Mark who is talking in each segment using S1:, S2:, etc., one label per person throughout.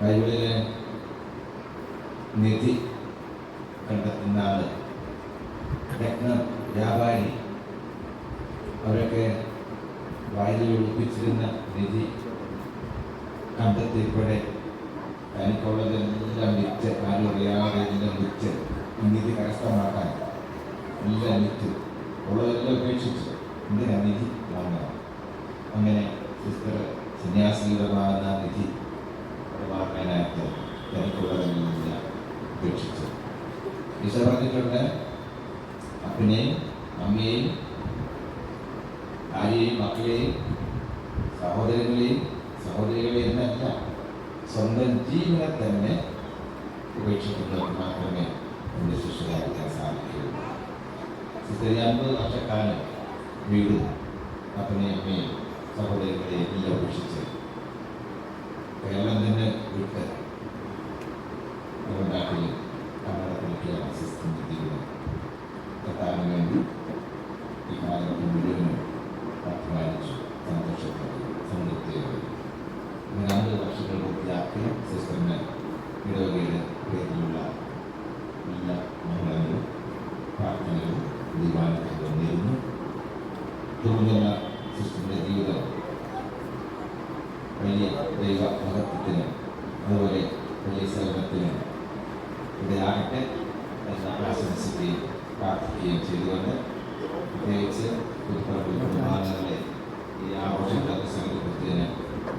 S1: ബൈബിളിലെ നിധി കണ്ടെത്തുന്ന ആൾ രത്ന വ്യാപാരി അവരൊക്കെ വായിൽ ഒളിപ്പിച്ചിരുന്ന നിധി കണ്ടെത്തിയപ്പോഴേ തനിക്കുള്ളതെല്ലാം വിറ്റ് ആരും അറിയാതെ എല്ലാം വിറ്റ് നിധി കരസ്ഥമാക്കാൻ എല്ലാം വിറ്റ് ഉള്ളതെല്ലാം ഉപേക്ഷിച്ചു എന്തിനാ നിധി വാങ്ങണം അങ്ങനെ സിസ്റ്റർ സന്യാസികരമാകുന്ന നിധി വാങ്ങാനായിട്ട് തനിക്കുള്ളതെല്ലാം ഉപേക്ഷിച്ചു ഈശ പറഞ്ഞിട്ടുണ്ട് അപ്പനെയും അമ്മയെയും ഭാര്യയെയും മക്കളെയും സഹോദരങ്ങളെയും സഹോദരികളെയും എന്നല്ല സ്വന്തം ജീവനെ തന്നെ ഉപേക്ഷിക്കുന്നവർക്ക് മാത്രമേ എന്റെ ശിഷ്യരായിരിക്കാൻ സാധിക്കുകയുള്ളൂ. ഈ അമ്പത് വർഷക്കാലം വീട് അപ്പനെയും അമ്മയും സഹോദരങ്ങളെയും എല്ലാം ഉപേക്ഷിച്ച് പ്രാർത്ഥനകളും ദീപാനുഗ്രഹവും നേരുന്നു തുടർന്നുള്ള സിസ്റ്ററിൻ്റെ ജീവിതം വലിയ ദൈവ മഹത്വത്തിന് അതുപോലെ വലിയ സേവനത്തിന് ഇടയാകട്ടെ എന്ന് ആശംസിക്കുകയും പ്രാർത്ഥിക്കുകയും ചെയ്തുകൊണ്ട് പ്രത്യേകിച്ച് പുതുപ്പറമ്പിൽ കുടുംബാംഗങ്ങളെ ഈ ആഘോഷങ്ങളൊക്കെ സംഘടിപ്പിച്ചതിന്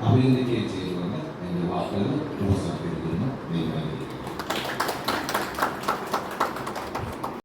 S1: അഭിനന്ദിക്കുകയും ചെയ്തുകൊണ്ട് എൻ്റെ വാക്കുകൾ ഉപസംഹരിക്കുന്നു ദൈവം